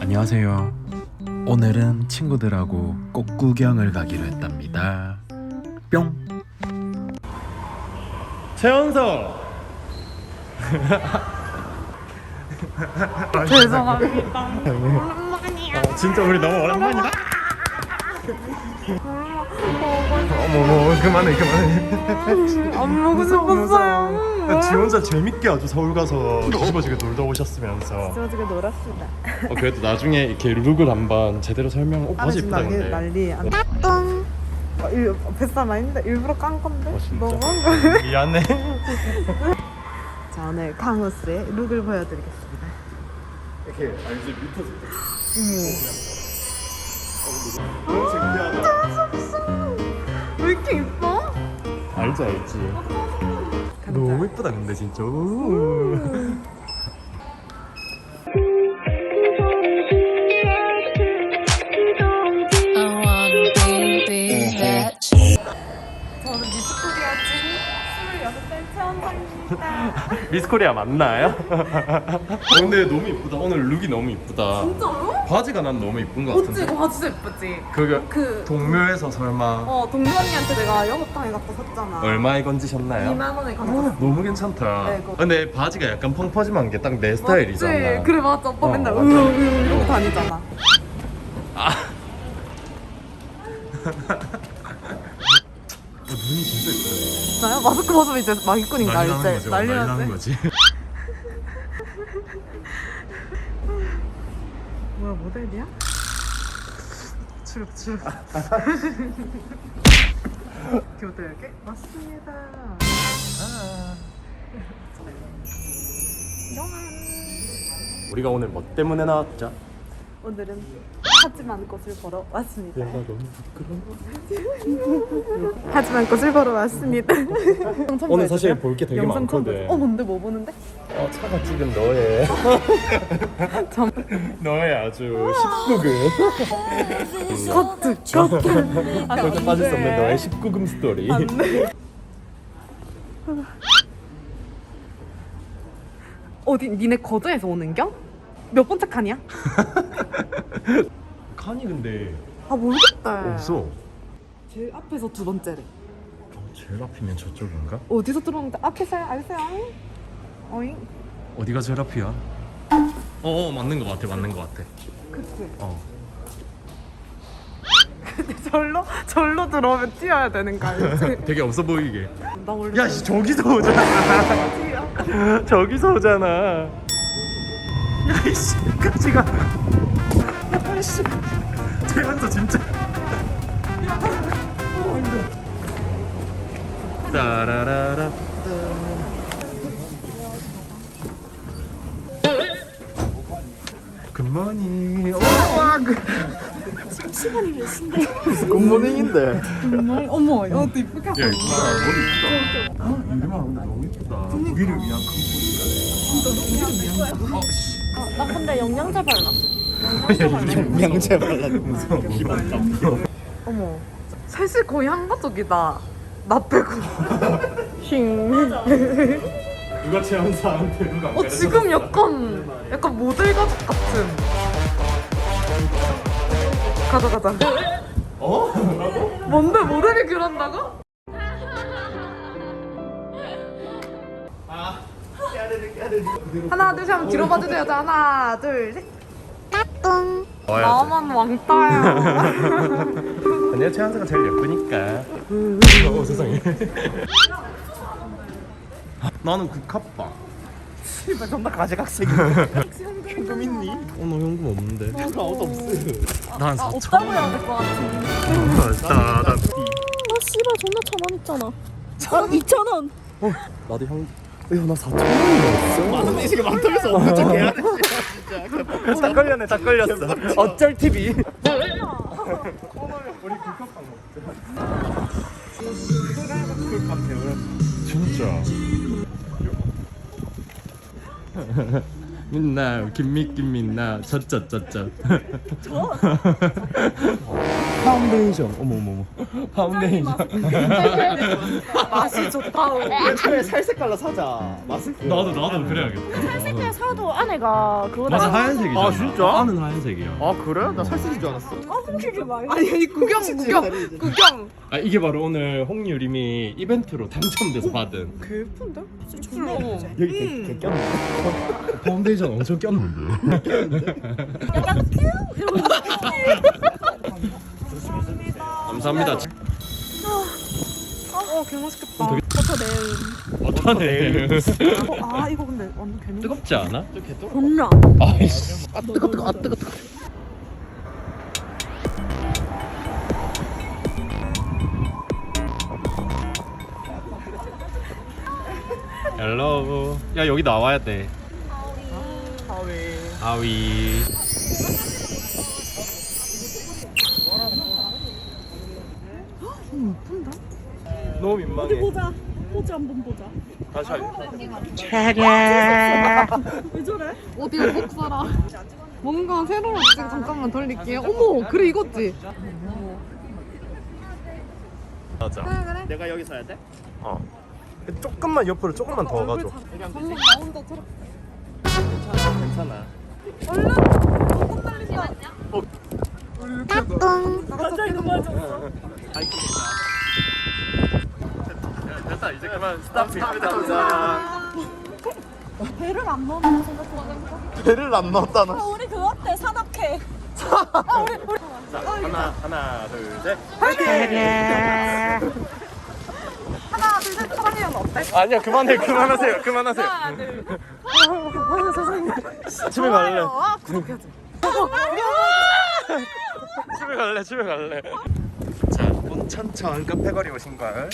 안녕하세요. 오늘은 친구들하고 꽃 구경을 가기로 했답니다. 뿅. 최연석. 죄송합니다. 어, 진짜 우리 너무 오랜만이다. 어머머 그만해 그만해. 안 먹고 싶었어요. 지 혼자 재밌게 아주 서울 가서 뒤집어지게 놀다 오셨으면서 저지게 놀았습니다. 어, 그래도 나중에 이렇게 룩을 한번 제대로 설명 어, 바지 이쁘다 근데 난리. 안 아, 일, 뱃살 아닌데 일부러 깐 건데. 어? 너무한 거. 미안해 자 오늘 강호스의 룩을 보여드리겠습니다. 이렇게 알지 밑에서 왜 알지 알지. 너무 이쁘다 근데 진짜 that 저는 미스코리아 찐 26살 최원상입니다. 미스코리아 맞나요? 어, 근데 너무 이쁘다 오늘 룩이 너무 이쁘다 진짜로? 바지가 난 너무 이쁜 것 어찌? 같은데 와 진짜 예쁘지? 그게 그 동묘에서 설마 어, 동료 언니한테 내가 영업당해 갖고 샀잖아. 얼마에 건지셨나요? 2만 원에 가져왔어. 너무 괜찮다 네. 근데 바지가 약간 펑퍼짐한 게 딱 내 스타일이잖아? 그래 맞아. 오빠 어, 맨날 맞아. 으으으 이러고 다니잖아. 어, 눈이 진짜 이쁘네 진짜요? 마스크 벗으면 이제 마기꾼인가 난리 나는? 거지 난리 난리 나는 났네. 거지 뭐야 모델이야? 출력 출력. 교대에게 맞습니다. 우리가 오늘 뭐 때문에 나왔죠? 오늘은 하지만 꽃을 보러 왔습니다. 내가 너무 부끄러워 하지만 꽃을 보러 왔습니다. 오늘 사실 볼 게 되게 영상 처음 많거든. 어 뭔데 뭐 보는데? 어, 차가 찍은 너의 점 너의 아주 19금 커트 커트. 절대 빠질 수 없는 너의 19금 스토리 어디 니네 거제에서 오는 겨? 몇 번째 칸이야? 칸이 근데 아 모르겠다. 없어 제일 앞에서 두 번째래. 제일 앞이면 저쪽인가? 어디서 들어오는데 앞에서 알세요? 어잉? 어디가 제일 앞이야? 어, 어 맞는 거 같아 맞는 거 같아 그치. 어 근데 절로 절로 들어오면 뛰어야 되는 거 알지? 되게 없어 보이게 나 원래 야 씨, 저기서 오잖아 저기서 오잖아 야이씨 같이가 야이씨. 태연서 진짜. 따라라라. 굿모닝 오와 시간이 몇 시인데. 굿모닝인데 정말 어머 이것도 이쁘게 하고 야 이쁘다 머리 이쁘다. 어, 유리만 근데 너무 이쁘다. 우리를 위한 나 근데 영양제 발랐어 양재 발랐어 무서워. 어머 셋이 거의 한 가족이다. 나 빼고. 힝. 누가 최연사한테 누가 안어 지금 약간 약간 모델 가족 같은. 가자 가자. 어? 뭔데? 모델이 그런다고? 하나 둘셋. 한번 뒤로 봐주세요. 자, 하나 둘셋 나만 왕따야. 아니야 최연사가 제일 예쁘니까. 어 세상에. 나는 국화빠 씨발 존나 가지각색이 현금 있니? 어, 나 현금 없는데. 나 아무도 없어. 난아 4천 없다고 해야 될 것 같은데 나나 아 씨발 존나 천원 있잖아. 어 2천원. 나도 형 야나 4천 원이었어? 만원 내시가 많다면서 척 해야 돼 다 걸렸네 다 걸렸어 어쩔 TV 우리 국화빵 먹자 진짜 민나 김미 김 민나 젖젖젖젖 파운데이션. 어머 어머 어머. 파운데이션. 맛이 좋다. 그래 살 색깔로 사자. 마스크. 나도 나도 그래야겠다. 살색깔 사도 안에가 그거 맞아 다 하얀색이잖아. 아, 진짜? 안은 하얀색이야. 아 그래? 나 살색인 줄 알았어. 아니 아니 구경 구경 구경. 아 이게 바로 오늘 홍유림이 이벤트로 당첨돼서 받은 개 예쁜데? 여기 개, 개 꼈네. 파운데이션 엄청 꼈는데. 감사합니다. 어, 개 맛있겠다. 어떠네. 어, 아, 이거 근데 완전 개는 뜨겁지 않아? 존나 아이씨. 아 뜨거 뜨거 아 뜨거 뜨거. 헬로. 야 여기 나와야 돼. 하위. 아위. 너무 민망해. 보자 포즈 한번 보자 다시 할래. 왜 저래? 꼭 살아. 뭔가 새로운 지금 잠깐만 돌릴게요. 어머, 그래 이거지. 맞아. 그래 그래. 내가 여기 서야 돼? 어. 조금만 옆으로 조금만 더 가줘. 정말 나 혼자 저렇게. 괜찮아. 갑자기 그만 좀 됐다 이제 그만 스탑 찍자. 배를 안 넣는 생각보다 배를 안 넣었다는. 아, 우리 그거 어때 산악회 자 하나 하나 둘 셋. 하나, 둘, 셋, 사랑해요. 어때? 아니야 그만해 그만하세요 그만하세요. 하나, 둘. 집에 갈래. 아, 구독해줘. 집에 갈래 집에 갈래. 자 온천천 카페거리 오신 걸.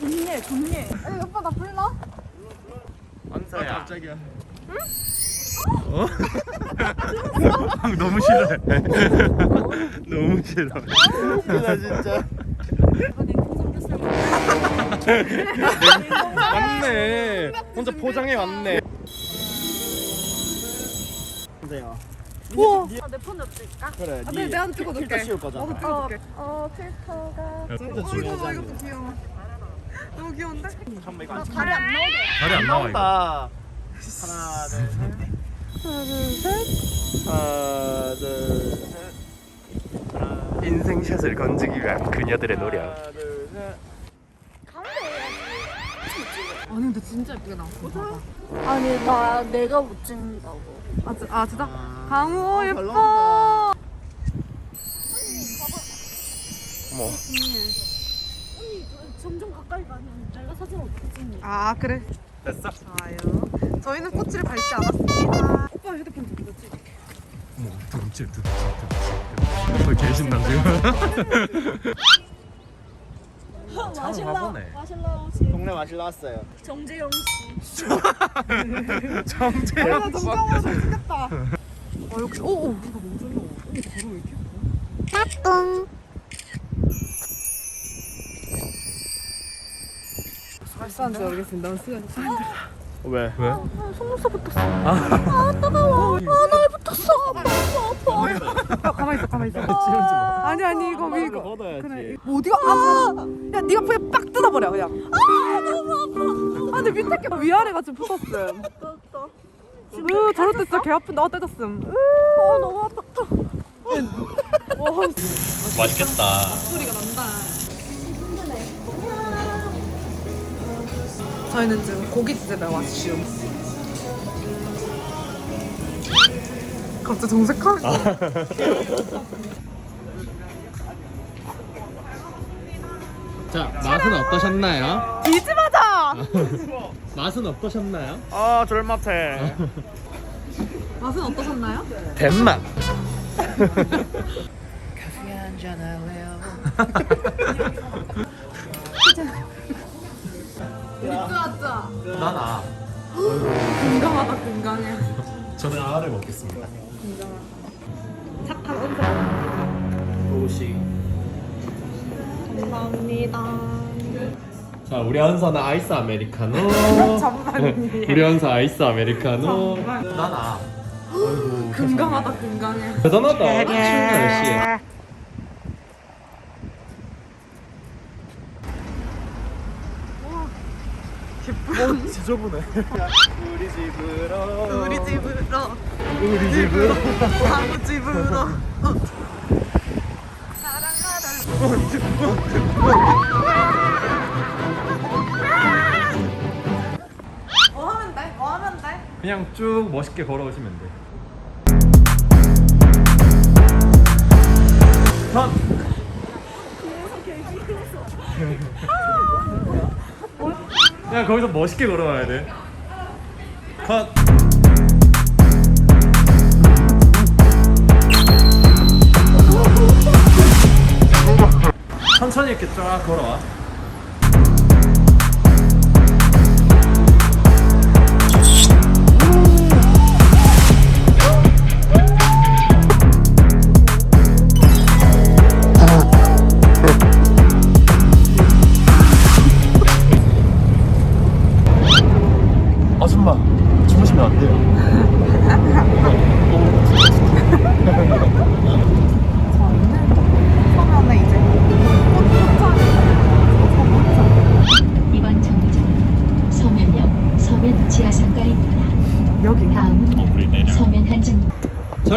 좋네 좋네 에, 오빠 나 불러? 안서야. 갑자기야. 어? 너무 싫어. 너무 싫어. 나 진짜. 맞네. 혼자 포장해 왔네. 근데요. 우와. 내폰 어떨까? 그래. 아, 네, 내가 찍어줄게. 필터 씌울 거잖아. 나도 찍어줄게. 어 필터가 진짜 어, 이거 봐, 이것도 귀여워. 너무 귀여운데? 잠깐만 이거 안 다리 안 나오게 다리 안 나와 이거. 나온다. 하나 둘 셋. 하나 둘 셋. 하나 인생샷을 건지기 위한 그녀들의 노력. 하나 둘 셋. 아니 근데 진짜 예쁘게 나왔어. 아니 나 내가 못 찍는다고 아, 진- 아 진짜? 강우 잘 예뻐. 나온다. 어머. 언니 점점 가까이 가면 내가 사진 어떻게 찍니? 아 그래. 됐어? 좋아요. 저희는 꽃을 밟지 않았습니다. 오빠 휴대폰 좀 찍어줄게. 어머 둥칠 둥칠 둥칠. 거의 개신나 지금. 마실라. 마실라 씨 동네 마실 나왔어요. 정재영 씨 정재영. 아 정정화 잘 찍겠다. 아 역시 오오 이거 너무 잘 나와. 오 바로 왜 이렇게 예뻐? 발사한지 모르겠습니다. 너무 시간이 왜? 왜? 속눈썹 붙었어. 아 따가워. 아나 붙었어. 아파 아파. 야 가만 있어 가만 있어. 찍은지 마. 아니 아니 이거 이거 이거. 걷어야지. 그래 어디가 아, 야 네가 그냥 빡 뜯어버려 그냥. 아 너무 아파. 아 근데 밑에 게 위아래가 좀 붙었음. 으 저럴 때 진짜 개 아픈데 어 떼졌음. 으 너무 아팠다. 맛있겠다. 소리가 난다. 저희는 지금 고깃집에 왔슈. 갑자기 정색하고. 자 맛은 어떠셨나요? 뒤집어 져. 맛은 어떠셨나요? 아 졸맛해. 맛은 어떠셨나요? 뱀맛. 미끄러져. 나나. 건강하다 건강해. 저는 알을 먹겠습니다. 착한 은사. 도시. 감사합니다. 자 우리 현서는 아이스 아메리카노 잠깐만요. 우리 현서 아이스 아메리카노 나나. 건강하다 건강해. 대단하다 추운 날씨에 지저분해. 우리 집으로. 우리 집으로 우리 집으로. 아무 집으로. 뭐 그냥 쭉 멋있게 걸어오시면 돼 컷! 야 거기서 멋있게 걸어와야 돼 컷! 천천히 이렇게 쫙 걸어와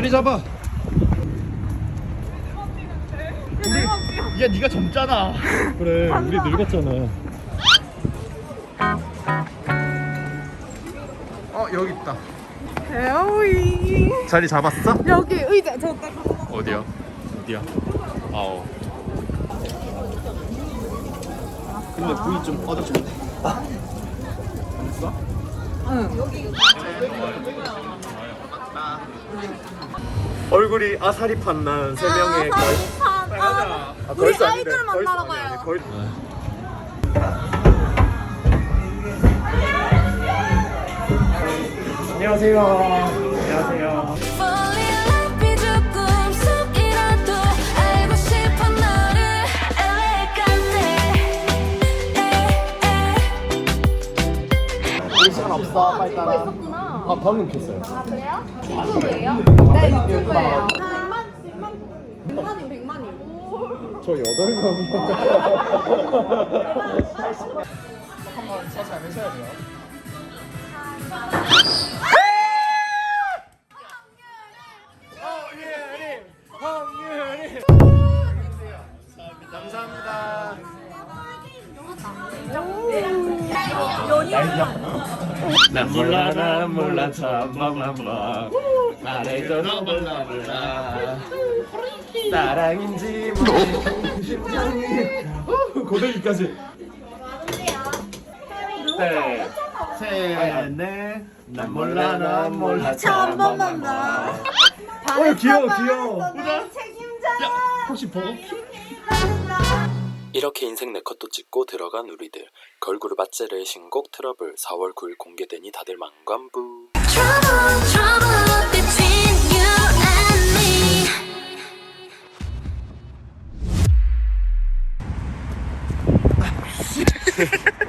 자리 잡아 야 네가 젊잖아. 그래 우리 늙었잖아 어 여기 있다. 배우이 자리 잡았어? 여기 의자 저 딱. 어디야? 어디야? 아오 근데 부위 좀 꺼져준대. 얼굴이 아사리 판난 세 명의 걸. 아, 우리 걸스 아닌데, 아이돌 걸스 만나러 가요. 걸- 안녕하세요. 안녕하세요. 알고 너를 우리 시간 없어. 빨리 따라. 아 방금 켰어요 아 그래요? 유튜브예요? 네 유튜브예요. 100만 100만 100만이 100만이. 저 여덟 명 한번 안 하셔야 돼요. 감사합니다. 난 몰라 난 몰라 참방랑방 말해줘 너 몰라 몰라 사랑인지 심장이 고데기까지 셋셋넷난 몰라 난 몰라 참방랑방 어 귀여워 귀여워 혹시 버거킹? 이렇게 인생 네컷도 찍고 들어간 우리들. 걸그룹 아찔의 신곡 트러블. 4월 9일 공개되니 다들 망관부.